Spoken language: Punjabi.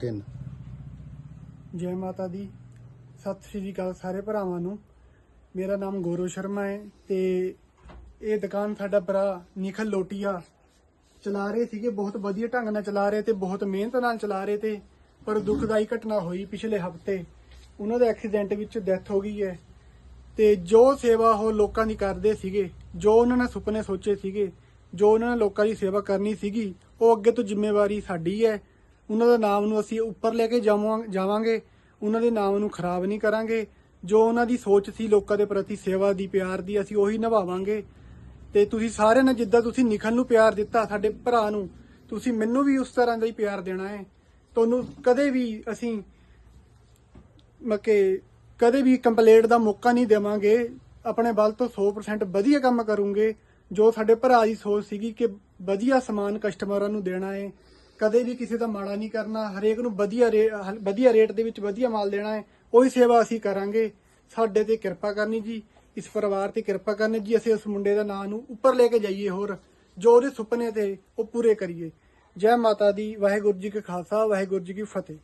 ਤਿੰਨ। ਜੈ ਮਾਤਾ ਦੀ। ਸਤਿ ਸ੍ਰੀ ਅਕਾਲ ਸਾਰੇ ਭਰਾਵਾਂ ਨੂੰ। ਮੇਰਾ ਨਾਮ ਗੌਰਵ ਸ਼ਰਮਾ ਹੈ ਤੇ ਇਹ ਦੁਕਾਨ ਸਾਡਾ ਭਰਾ ਨਿਖਲ ਲੋਟੀਆ ਚਲਾ ਰਹੇ ਸੀਗੇ। ਬਹੁਤ ਵਧੀਆ ਢੰਗ ਨਾਲ ਚਲਾ ਰਹੇ ਤੇ ਬਹੁਤ ਮਿਹਨਤ ਨਾਲ ਚਲਾ ਰਹੇ ਤੇ, ਪਰ ਦੁਖਦਾਈ ਘਟਨਾ ਹੋਈ ਪਿਛਲੇ ਹਫ਼ਤੇ। ਉਹਨਾਂ ਦਾ ਐਕਸੀਡੈਂਟ ਵਿੱਚ ਡੈਥ ਹੋ ਗਈ ਹੈ ਤੇ ਜੋ ਸੇਵਾ ਉਹ ਲੋਕਾਂ ਦੀ ਕਰਦੇ ਸੀਗੇ, ਜੋ ਉਹਨਾਂ ਨੇ ਸੁਪਨੇ ਸੋਚੇ ਸੀਗੇ, ਜੋ ਉਹਨਾਂ ਨੇ ਲੋਕਾਂ ਦੀ ਸੇਵਾ ਕਰਨੀ ਸੀਗੀ, ਉਹ ਅੱਗੇ ਤੋਂ ਜ਼ਿੰਮੇਵਾਰੀ ਸਾਡੀ ਹੈ। ਉਹਨਾਂ ਦਾ ਨਾਮ ਨੂੰ ਅਸੀਂ ਉੱਪਰ ਲੈ ਕੇ ਜਾਵਾਂ- ਜਾਵਾਂਗੇ। ਉਹਨਾਂ ਦੇ ਨਾਮ ਨੂੰ ਖਰਾਬ ਨਹੀਂ ਕਰਾਂਗੇ। ਜੋ ਉਹਨਾਂ ਦੀ ਸੋਚ ਸੀ ਲੋਕਾਂ ਦੇ ਪ੍ਰਤੀ, ਸੇਵਾ ਦੀ, ਪਿਆਰ ਦੀ, ਅਸੀਂ ਉਹੀ ਨਿਭਾਵਾਂਗੇ। ਤੇ ਤੁਸੀਂ ਸਾਰਿਆਂ ਨੇ ਜਿੱਦਾਂ ਤੁਸੀਂ ਨਿਖਲ ਨੂੰ ਪਿਆਰ ਦਿੱਤਾ ਸਾਡੇ ਭਰਾ ਨੂੰ, ਤੁਸੀਂ ਮੈਨੂੰ ਵੀ ਉਸ ਤਰ੍ਹਾਂ ਦਾ ਹੀ ਪਿਆਰ ਦੇਣਾ ਹੈ। ਤੁਹਾਨੂੰ ਕਦੇ ਵੀ ਅਸੀਂ ਮੱਕੇ ਕਦੇ ਵੀ ਕੰਪਲੇਂਟ ਦਾ ਮੌਕਾ ਨਹੀਂ ਦੇਵਾਂਗੇ। ਆਪਣੇ ਬਲ ਤੋਂ 100% ਵਧੀਆ ਕੰਮ ਕਰੂੰਗੇ। ਜੋ ਸਾਡੇ ਭਰਾ ਦੀ ਸੋਚ ਸੀਗੀ ਕਿ ਵਧੀਆ ਸਮਾਨ ਕਸਟਮਰਾਂ ਨੂੰ ਦੇਣਾ ਹੈ। ਕਦੇ ਵੀ ਕਿਸੇ ਦਾ ਮਾੜਾ ਨਹੀਂ ਕਰਨਾ, ਹਰੇਕ ਨੂੰ ਵਧੀਆ ਰੇ- ਹ- ਵਧੀਆ ਰੇਟ ਦੇ ਵਿੱਚ ਵਧੀਆ ਮਾਲ ਦੇਣਾ ਹੈ, ਉਹੀ ਸੇਵਾ ਅਸੀਂ ਕਰਾਂਗੇ। ਸਾਡੇ ਤੇ ਕਿਰਪਾ ਕਰਨੀ ਜੀ, ਇਸ ਪਰਿਵਾਰ ਤੇ ਕਿਰਪਾ ਕਰਨੀ ਜੀ, ਅਸੀਂ ਉਸ ਮੁੰਡੇ ਦਾ ਨਾਂ ਨੂੰ ਉੱਪਰ ਲੈ ਕੇ ਜਾਈਏ ਹੋਰ, ਜੋ ਉਹਦੇ ਸੁਪਨੇ ਤੇ ਉਹ ਪੂਰੇ ਕਰੀਏ। ਜੈ ਮਾਤਾ ਦੀ, ਵਾਹਿਗੁਰੂ ਜੀ ਕਾ ਖਾਲਸਾ, ਵਾਹਿਗੁਰੂ ਜੀ ਕੀ ਫਤਿਹ।